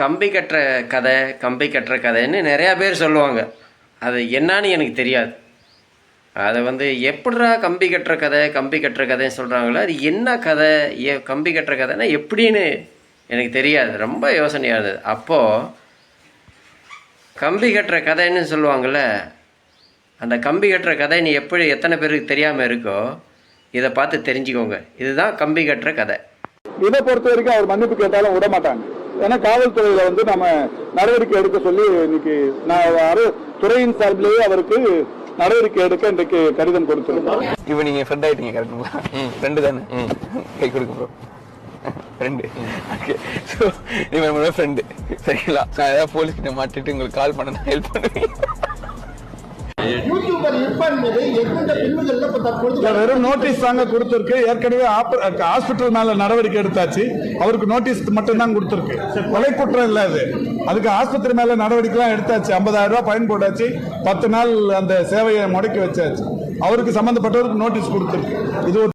கம்பி கட்டுற கதை கம்பி கட்டுற கதைன்னு நிறையா பேர் சொல்லுவாங்க. அது என்னன்னு எனக்கு தெரியாது. அதை வந்து எப்படிடா கம்பி கட்டுற கதை கம்பி கட்டுற கதைன்னு சொல்கிறாங்களோ அது என்ன கதை ஏ கம்பி கட்டுற கதைன்னா எப்படின்னு எனக்கு தெரியாது. ரொம்ப யோசனையாக இருந்தது. அப்போது கம்பி கட்டுற கதைன்னு சொல்லுவாங்கள்ல அந்த கம்பி கட்டுற கதை நீ எப்படி எத்தனை பேருக்கு தெரியாமல் இருக்கோ இதை பார்த்து தெரிஞ்சுக்கோங்க. இதுதான் கம்பி கட்டுற கதை. இதை பொறுத்த வரைக்கும் அவர் மன்னிப்பு கேட்டாலும் விட மாட்டாங்க ஏன்னா காவல்துறையில வந்து நம்ம நடவடிக்கை எடுக்க சொல்லி இன்னைக்கு நான் துறையின் சார்பிலேயே அவருக்கு நடவடிக்கை எடுக்க இன்றைக்கு கடிதம் கொடுத்துருக்கோம் இப்போ நீங்க ஃப்ரெண்ட் ஆயிட்டீங்க கரெக்டுங்களா ஃப்ரெண்டு தானே? கை கொடுக்க ப்ரோ ஃப்ரெண்டு ஓகே ஸோ இவன் ஃப்ரெண்டு சரிங்களா? நான் ஏதாவது போலீஸ்கிட்ட மாட்டிட்டு உங்களுக்கு கால் பண்ண நான் ஹெல்ப் பண்ணுவேன். வெறும் நோட்டீஸ் தாங்க கொடுத்திருக்கு. ஏற்கனவே ஹாஸ்பிட்டல் மேல நடவடிக்கை எடுத்தாச்சு. அவருக்கு நோட்டீஸ் மட்டும் தான் கொடுத்திருக்கு. கொலை குற்றம் இல்ல அது. அதுக்கு ஆஸ்பத்திரி மேல நடவடிக்கை எல்லாம் எடுத்தாச்சு. ஐம்பதாயிரம் ரூபாய் பயன் போட்டாச்சு. பத்து நாள் அந்த சேவையை முடக்கி வச்சாச்சு. அவருக்கு சம்பந்தப்பட்டவருக்கு நோட்டீஸ் கொடுத்திருக்கு. இது ஒரு